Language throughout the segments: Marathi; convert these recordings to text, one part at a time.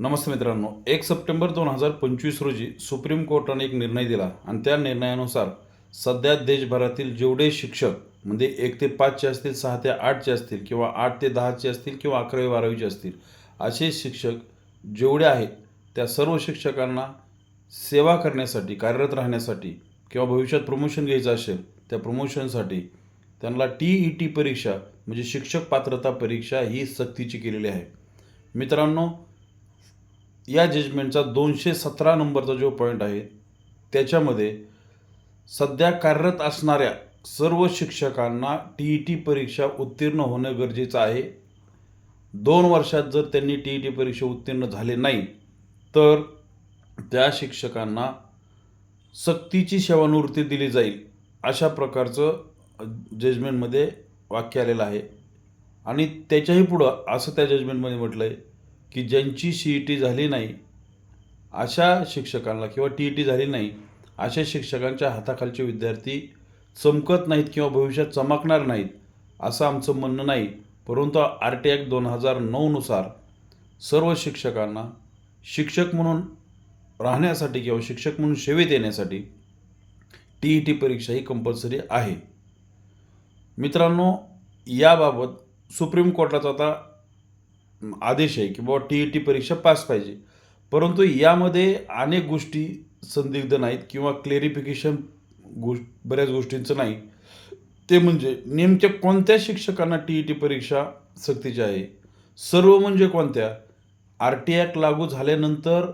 नमस्ते मित्रांनो एक सप्टेंबर दोन हजार पंचवीस रोजी सुप्रीम कोर्टाने एक निर्णय दिला आणि त्या निर्णयानुसार सध्या देशभरातील जेवढे शिक्षक म्हणजे एक ते पाचचे असतील सहा ते आठचे असतील किंवा आठ ते दहाचे असतील किंवा अकरावी बारावीचे असतील असे शिक्षक जेवढे आहेत त्या सर्व शिक्षकांना सेवा करण्यासाठी कार्यरत राहण्यासाठी किंवा भविष्यात प्रमोशन घ्यायचं असेल त्या प्रमोशनसाठी त्यांना टी ई टी परीक्षा म्हणजे शिक्षक पात्रता परीक्षा ही सक्तीची केलेली आहे. मित्रांनो या जजमेंटचा दोनशे सतरा नंबरचा जो पॉईंट आहे त्याच्यामध्ये सध्या कार्यरत असणाऱ्या सर्व शिक्षकांना टी ई टी परीक्षा उत्तीर्ण होणं गरजेचं आहे. दोन वर्षात जर त्यांनी टी ई टी परीक्षा उत्तीर्ण झाले नाही तर त्या शिक्षकांना सक्तीची सेवानिवृत्ती दिली जाईल अशा प्रकारचं जजमेंटमध्ये वाक्य आलेलं आहे. आणि त्याच्याही पुढं असं त्या जजमेंटमध्ये म्हटलं आहे की ज्यांची सी ई टी झाली नाही अशा शिक्षकांना किंवा टी ई टी झाली नाही अशा शिक्षकांच्या हाताखालचे विद्यार्थी चमकत नाहीत किंवा भविष्यात चमकणार नाहीत असं आमचं म्हणणं नाही. परंतु आर टी ॲक्ट दोन हजार नऊनुसार सर्व शिक्षकांना शिक्षक म्हणून राहण्यासाठी किंवा शिक्षक म्हणून सेवेत येण्यासाठी टी ई टी परीक्षा ही कंपल्सरी आहे. मित्रांनो याबाबत सुप्रीम कोर्टाचा आता आदेश आहे की बाबा टी ई टी परीक्षा पास पाहिजे. परंतु यामध्ये अनेक गोष्टी संदिग्ध नाहीत किंवा क्लेरिफिकेशन गोष बऱ्याच गोष्टींचं नाही. ते म्हणजे नेमक्या कोणत्या शिक्षकांना टी ई टी परीक्षा सक्तीची आहे? सर्व म्हणजे कोणत्या? आर टी ॲक्ट लागू झाल्यानंतर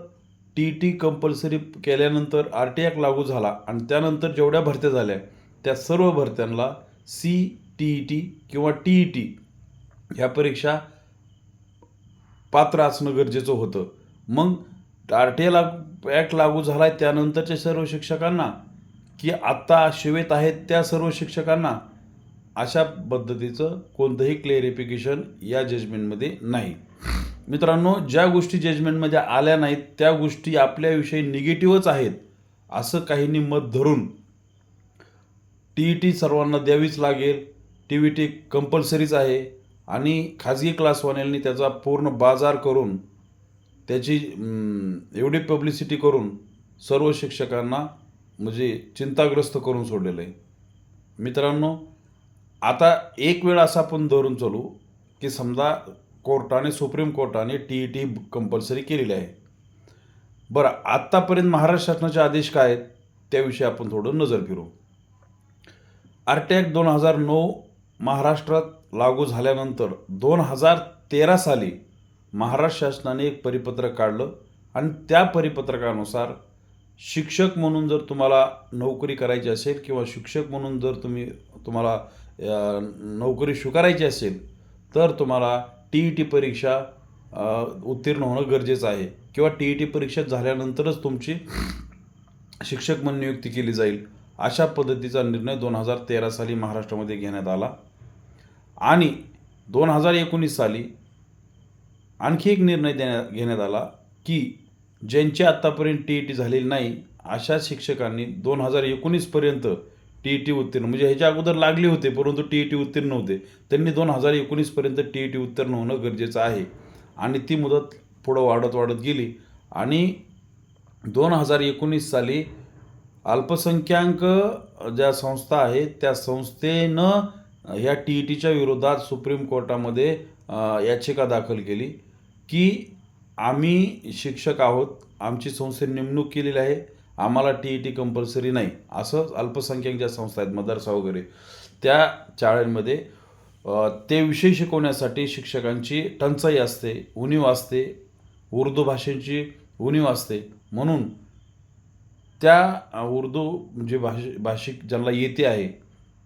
टी ई टी कंपल्सरी केल्यानंतर आर टी ॲक्ट लागू झाला आणि त्यानंतर जेवढ्या भरत्या झाल्या त्या सर्व भरत्यांना सी टी ई टी किंवा टी ई टी ह्या परीक्षा पात्र असणं गरजेचं होतं. मग आर टी ॲक्ट लागू झाला आहे त्यानंतरच्या सर्व शिक्षकांना की आत्ता शिवेत आहेत त्या सर्व शिक्षकांना अशा पद्धतीचं कोणतंही क्लेरिफिकेशन या जजमेंटमध्ये नाही. मित्रांनो ज्या गोष्टी जजमेंटमध्ये आल्या नाहीत त्या गोष्टी आपल्याविषयी निगेटिव्हच आहेत असं काहींनी मत धरून टी ई टी सर्वांना द्यावीच लागेल. टी व्ही टी कंपल्सरीच आहे. आणि खाजगी क्लासवाल्यांनी त्याचा पूर्ण बाजार करून त्याची एवढी पब्लिसिटी करून सर्व शिक्षकांना म्हणजे चिंताग्रस्त करून सोडलेलं आहे. मित्रांनो आता एक वेळ असा आपण धरून चालू की समजा कोर्टाने सुप्रीम कोर्टाने टी ई टी कंपल्सरी केलेली आहे. बरं आत्तापर्यंत महाराष्ट्र शासनाचे आदेश काय आहेत? त्याविषयी आपण थोडं नजर फिरू आर दोन हजार नऊ महाराष्ट्रात लागू झाल्यानंतर दोन हजार तेरा साली महाराष्ट्र शासनाने एक परिपत्रक काढलं आणि त्या परिपत्रकानुसार शिक्षक म्हणून जर तुम्हाला नोकरी करायची असेल किंवा शिक्षक म्हणून जर तुम्ही तुम्हाला नोकरी स्वीकारायची असेल तर तुम्हाला टी ई टी परीक्षा उत्तीर्ण होणं गरजेचं आहे. किंवा टी ई टी परीक्षा झाल्यानंतरच तुमची शिक्षक म्हणून नियुक्ती केली जाईल. अशा पद्धतीचा निर्णय दोन हजार तेरा साली महाराष्ट्रामध्ये घेण्यात आला. आणि दोन हजार एकोणीस साली आणखी एक निर्णय देण्यात घेण्यात आला की ज्यांची आत्तापर्यंत टी ई टी झालेली नाही अशा शिक्षकांनी दोन हजार एकोणीसपर्यंत टी ई टी उत्तीर्ण म्हणजे ह्याच्या अगोदर लागले होते परंतु टी ई टी उत्तीर्ण नव्हते. त्यांनी दोन हजार एकोणीसपर्यंत टी ई टी उत्तीर्ण होणं गरजेचं आहे. आणि ती मुदत पुढं वाढत वाढत गेली. आणि दोन हजार एकोणीस साली अल्पसंख्याक ज्या संस्था आहेत त्या संस्थेनं ह्या टी ई टीच्या विरोधात सुप्रीम कोर्टामध्ये याचिका दाखल केली की आम्ही शिक्षक आहोत आमची संस्थेने नेमणूक केलेली आहे आम्हाला टी ई टी कंपल्सरी नाही असं अल्पसंख्याक ज्या संस्था आहेत मदरसा वगैरे त्या शाळांमध्ये ते विषय शिकवण्यासाठी शिक्षकांची टंचाई असते उणीव असते उर्दू भाषेची उणीव असते. म्हणून त्या उर्दू म्हणजे भाषे भाषिक ज्यांना येते आहे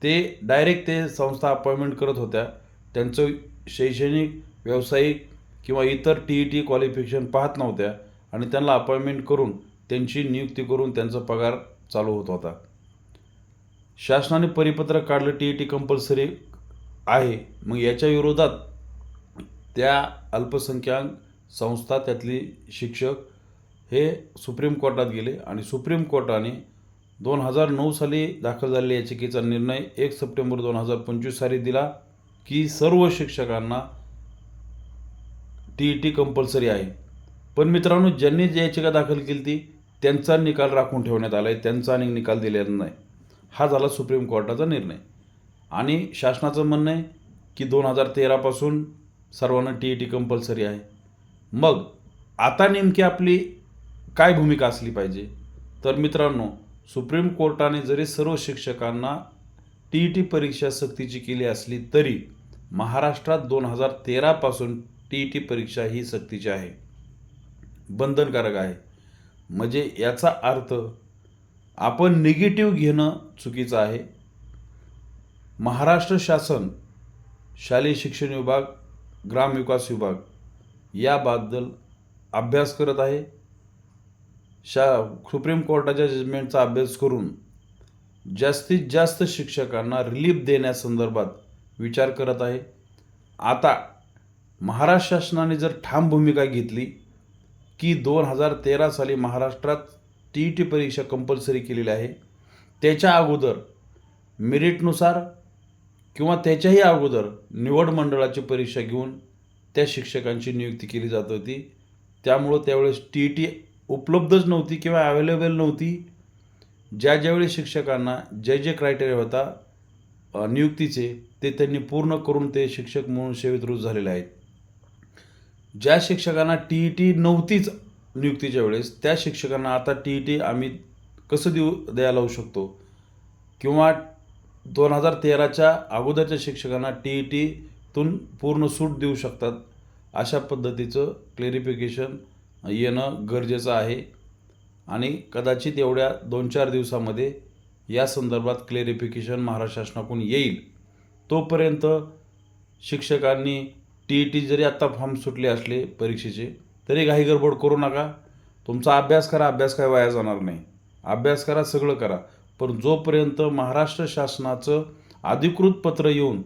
ते डायरेक्ट ते संस्था अपॉइंटमेंट करत होत्या. त्यांचं शैक्षणिक व्यावसायिक किंवा इतर टी ई टी क्वालिफिकेशन पाहत नव्हत्या आणि त्यांना अपॉइंटमेंट करून त्यांची नियुक्ती करून त्यांचा पगार चालू होत होता. शासनाने परिपत्रक काढलं टी ई टी कंपल्सरी आहे. मग याच्या विरोधात त्या अल्पसंख्याक संस्था त्यातली शिक्षक हे सुप्रीम कोर्टात गेले आणि सुप्रीम कोर्टाने दोन हजार नऊ साली दाखल झालेल्या याचिकेचा निर्णय एक सप्टेंबर दोन हजार पंचवीस साली दिला की सर्व शिक्षकांना टी ई टी कंपल्सरी आहे. पण मित्रांनो ज्यांनी जी याचिका दाखल केली ती त्यांचा निकाल राखून ठेवण्यात आला आहे त्यांचा आणि निकाल दिलेला नाही. हा झाला सुप्रीम कोर्टाचा निर्णय. आणि शासनाचं म्हणणं आहे की दोन हजार तेरापासून सर्वांना टी ई टी कंपल्सरी आहे. मग आता नेमकी आपली काय भूमिका असली पाहिजे? तर मित्रांनो सुप्रीम कोर्टाने जरी सर्व शिक्षकांना टी ई टी परीक्षा सक्तीची केली असली तरी महाराष्ट्रात दोन हजार तेरापासून टी ई टी परीक्षा ही सक्तीची आहे. बंधनकारक आहे. म्हणजे याचा अर्थ आपण निगेटिव्ह घेणं चुकीचं आहे. महाराष्ट्र शासन शालेय शिक्षण विभाग ग्रामविकास विभाग याबद्दल अभ्यास करत आहे. शा सुप्रीम कोर्टाच्या जजमेंटचा अभ्यास करून जास्तीत जास्त शिक्षकांना रिलीफ देण्यासंदर्भात विचार करत आहे. आता महाराष्ट्र शासनाने जर ठाम भूमिका घेतली की दोन हजार तेरा साली महाराष्ट्रात टी ई टी परीक्षा कंपल्सरी केलेली आहे त्याच्या अगोदर मेरिटनुसार किंवा त्याच्याही अगोदर निवड मंडळाची परीक्षा घेऊन त्या शिक्षकांची नियुक्ती केली जात होती. त्यामुळं त्यावेळेस टी ई टी उपलब्धच नव्हती किंवा अवेलेबल नव्हती ज्या ज्यावेळी शिक्षकांना जे जे क्रायटेरिया होता नियुक्तीचे ते त्यांनी पूर्ण करून ते शिक्षक म्हणून सेवेत रुजू झालेले आहेत. ज्या शिक्षकांना टी ई टी नव्हतीच नियुक्तीच्या वेळेस त्या शिक्षकांना आता टी ई टी आम्ही कसं देऊ द्यायला लावू शकतो? किंवा दोन हजार तेराच्या अगोदरच्या शिक्षकांना टी ई टीतून पूर्ण सूट देऊ शकतात अशा पद्धतीचं क्लेरिफिकेशन येणं गरजेचं आहे. आणि कदाचित एवढ्या दोन चार दिवसामध्ये या संदर्भात क्लेरिफिकेशन महाराष्ट्र शासनाकडून येईल. तोपर्यंत शिक्षकांनी टी ई टी जरी आत्ता फॉर्म सुटले असले परीक्षेचे तरी काही गडबड करू नका. तुमचा अभ्यास करा अभ्यास काय वाया जाणार नाही. अभ्यास करा सगळं करा. पण जोपर्यंत महाराष्ट्र शासनाचं अधिकृत पत्र येऊन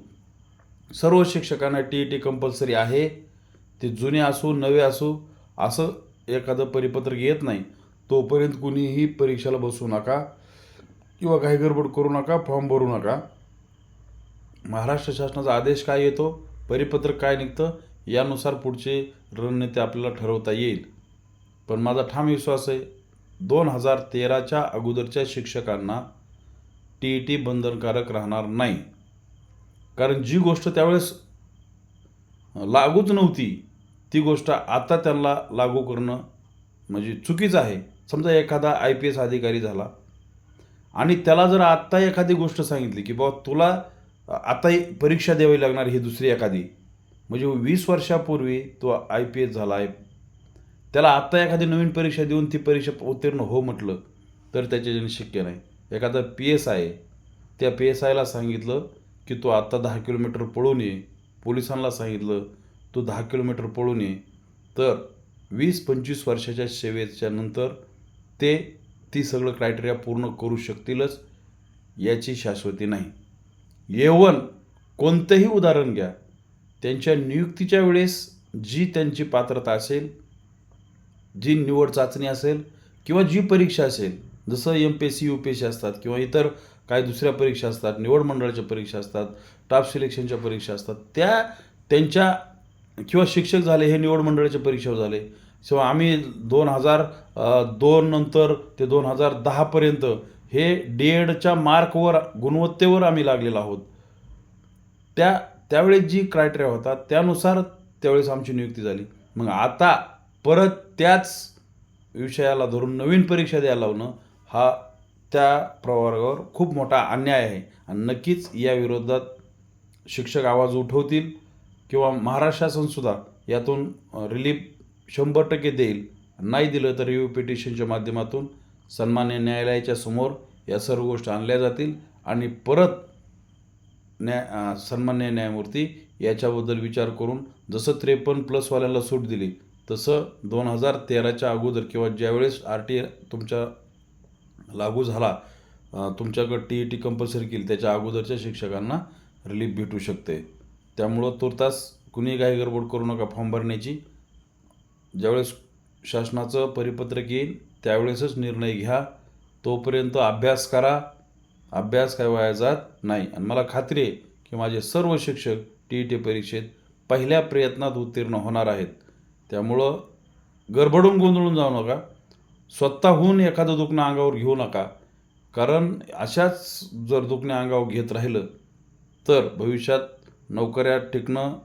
सर्व शिक्षकांना टी ई टी कंपल्सरी आहे ते जुने असो नवे असो असं एखादं परिपत्रक येत नाही तोपर्यंत कुणीही परीक्षेला बसू नका किंवा काही गडबड करू नका फॉर्म भरू नका. महाराष्ट्र शासनाचा आदेश काय येतो परिपत्रक काय निघतं यानुसार पुढचे रणनीती आपल्याला ठरवता येईल. पण माझा ठाम विश्वास आहे दोन हजार तेराच्या अगोदरच्या शिक्षकांना टी ई टी बंधनकारक राहणार नाही. कारण जी गोष्ट त्यावेळेस लागूच नव्हती ती गोष्ट आता त्यांना लागू करणं म्हणजे चुकीचं आहे. समजा एखादा आय पी एस अधिकारी झाला आणि त्याला जर आत्ता एखादी गोष्ट सांगितली की बाबा तुला आता परीक्षा द्यावी लागणार ही दुसरी एखादी म्हणजे वीस वर्षापूर्वी तो आय पी एस झाला आहे त्याला आत्ता एखादी नवीन परीक्षा देऊन ती परीक्षा उत्तीर्ण हो म्हटलं तर त्याच्याने शक्य नाही. एखादा पी एस आय त्या पी एस आयला सांगितलं की तो आत्ता दहा किलोमीटर पळून ये पोलिसांना सांगितलं तो दहा किलोमीटर पळून ये. तर वीस पंचवीस वर्षाच्या सेवेच्या नंतर ते ती सगळं क्रायटेरिया पूर्ण करू शकतीलच याची शाश्वती नाही. येवन कोणतंही उदाहरण घ्या. त्यांच्या नियुक्तीच्या वेळेस जी त्यांची पात्रता असेल जी निवड चाचणी असेल किंवा जी परीक्षा असेल जसं M P S C U P S C असतात किंवा इतर काय दुसऱ्या परीक्षा असतात निवड मंडळाच्या परीक्षा असतात टाप सिलेक्शनच्या परीक्षा असतात त्या त्यांच्या किंवा शिक्षक झाले हे निवड मंडळाच्या परीक्षेवर झाले. किंवा आम्ही दोन हजार दोन नंतर ते दोन हजार दहापर्यंत हे डी एडच्या मार्कवर गुणवत्तेवर आम्ही लागलेलो आहोत. त्या त्यावेळेस जी क्रायटेरिया होता त्यानुसार त्यावेळेस आमची नियुक्ती झाली. मग आता परत त्याच विषयाला धरून नवीन परीक्षा द्यायला लावणं हा त्या प्रवर्गावर खूप मोठा अन्याय आहे. आणि नक्कीच या विरोधात शिक्षक आवाज उठवतील. किंवा महाराष्ट्र शासनसुद्धा यातून रिलीफ शंभर टक्के देईल. नाही दिलं तर यू पिटिशनच्या माध्यमातून सन्मान्य न्यायालयाच्या समोर या सर्व गोष्टी आणल्या जातील आणि परत न्याय सन्मान्य न्यायमूर्ती याच्याबद्दल विचार करून जसं त्रेपन्न प्लसवाल्याला सूट दिली तसं दोन हजार तेराच्या अगोदर किंवा ज्यावेळेस आर टी तुमच्या लागू झाला तुमच्याकडं टी ई टी कंपल्सरी केली त्याच्या अगोदरच्या शिक्षकांना रिलीफ भेटू शकते. त्यामुळं तुर्तास कुणी काही गडबड करू नका फॉर्म भरण्याची. ज्यावेळेस शासनाचं परिपत्रक येईल त्यावेळेसच निर्णय घ्या. तोपर्यंत अभ्यास करा. अभ्यास काय वाया जात नाही. आणि मला खात्री आहे की माझे सर्व शिक्षक टी ई टी परीक्षेत पहिल्या प्रयत्नात उत्तीर्ण होणार आहेत. त्यामुळं गडबडून गोंधळून जाऊ नका. स्वतःहून एखादं दुखणं अंगावर घेऊ नका. कारण अशाच जर दुखणे अंगावर घेत राहिलं तर भविष्यात नोकऱ्या टिकणं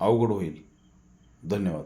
अवघड होईल. धन्यवाद.